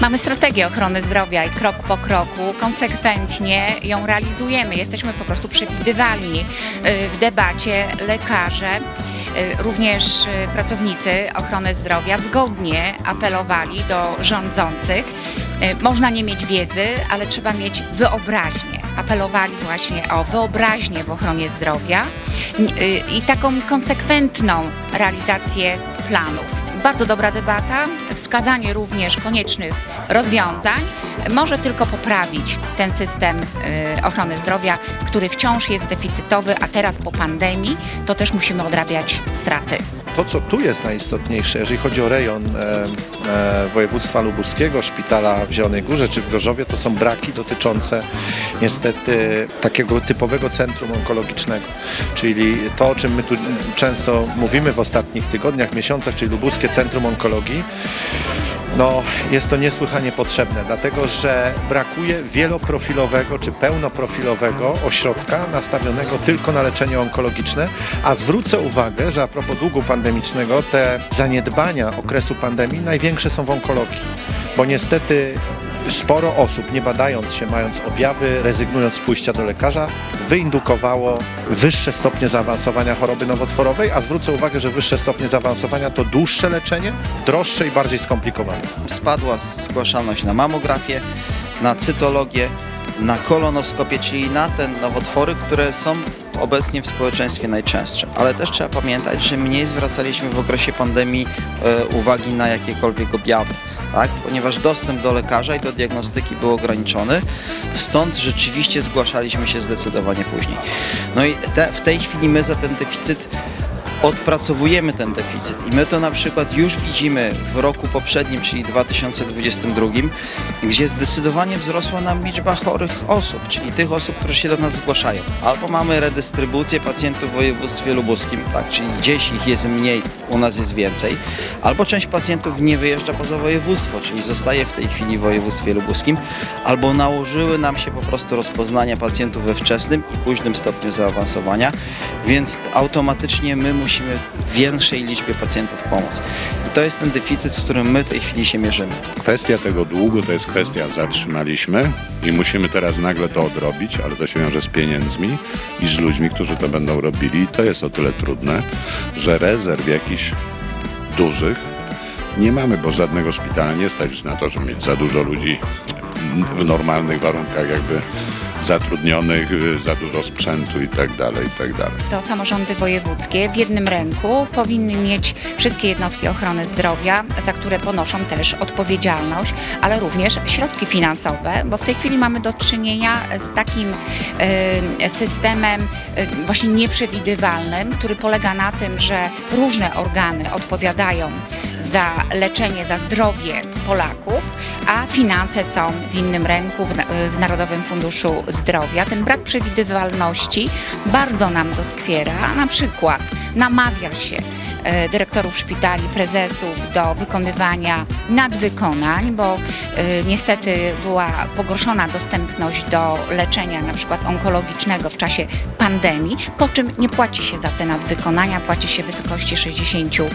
Mamy strategię ochrony zdrowia i krok po kroku konsekwentnie ją realizujemy. Jesteśmy po prostu przewidywalni y, w debacie lekarze. y, Również y, pracownicy ochrony zdrowia zgodnie apelowali do rządzących. Można nie mieć wiedzy, ale trzeba mieć wyobraźnię. Apelowali właśnie o wyobraźnię w ochronie zdrowia i taką konsekwentną realizację planów. Bardzo dobra debata, wskazanie również koniecznych rozwiązań może tylko poprawić ten system y, ochrony zdrowia, który wciąż jest deficytowy, a teraz po pandemii to też musimy odrabiać straty. To, co tu jest najistotniejsze, jeżeli chodzi o rejon e, e, województwa lubuskiego, szpitala w Zielonej Górze czy w Gorzowie, to są braki dotyczące niestety takiego typowego centrum onkologicznego. Czyli to, o czym my tu często mówimy w ostatnich tygodniach, miesiącach, czyli lubuskie centrum onkologii, no, jest to niesłychanie potrzebne, dlatego że brakuje wieloprofilowego czy pełnoprofilowego ośrodka nastawionego tylko na leczenie onkologiczne, a zwrócę uwagę, że a propos długu pandemicznego, te zaniedbania okresu pandemii największe są w onkologii, bo niestety sporo osób, nie badając się, mając objawy, rezygnując z pójścia do lekarza, wyindukowało wyższe stopnie zaawansowania choroby nowotworowej, a zwrócę uwagę, że wyższe stopnie zaawansowania to dłuższe leczenie, droższe i bardziej skomplikowane. spadła zgłaszalność na mamografię, na cytologię, na kolonoskopię, czyli na te nowotwory, które są obecnie w społeczeństwie najczęstsze. Ale też trzeba pamiętać, że mniej zwracaliśmy w okresie pandemii e, uwagi na jakiekolwiek objawy. Tak? Ponieważ dostęp do lekarza i do diagnostyki był ograniczony, stąd rzeczywiście zgłaszaliśmy się zdecydowanie później. No i te, w tej chwili my za ten deficyt odpracowujemy ten deficyt. I my to na przykład już widzimy w roku poprzednim, czyli 2022, gdzie zdecydowanie wzrosła nam liczba chorych osób, czyli tych osób, które się do nas zgłaszają. Albo mamy redystrybucję pacjentów w województwie lubuskim, tak, czyli gdzieś ich jest mniej, u nas jest więcej, albo część pacjentów nie wyjeżdża poza województwo, czyli zostaje w tej chwili w województwie lubuskim, albo nałożyły nam się po prostu rozpoznania pacjentów we wczesnym i późnym stopniu zaawansowania, więc automatycznie my musimy większej liczbie pacjentów pomóc. I to jest ten deficyt, z którym my w tej chwili się mierzymy. Kwestia tego długu to jest kwestia zatrzymaliśmy i musimy teraz nagle to odrobić, ale to się wiąże z pieniędzmi i z ludźmi, którzy to będą robili. I to jest o tyle trudne, że rezerw jakichś dużych nie mamy, bo żadnego szpitala nie stać na to, żeby mieć za dużo ludzi w normalnych warunkach jakby zatrudnionych, y, za dużo sprzętu i tak dalej, i tak. To samorządy wojewódzkie w jednym ręku powinny mieć wszystkie jednostki ochrony zdrowia, za które ponoszą też odpowiedzialność, ale również środki finansowe, bo w tej chwili mamy do czynienia z takim e, systemem e, właśnie nieprzewidywalnym, który polega na tym, że różne organy odpowiadają za leczenie, za zdrowie Polaków, a finanse są w innym ręku, w, na- w Narodowym Funduszu Zdrowia. Ten brak przewidywalności bardzo nam doskwiera. Na przykład namawia się e, dyrektorów szpitali, prezesów do wykonywania nadwykonań, bo e, niestety była pogorszona dostępność do leczenia na przykład onkologicznego w czasie pandemii, po czym nie płaci się za te nadwykonania, płaci się w wysokości 60%.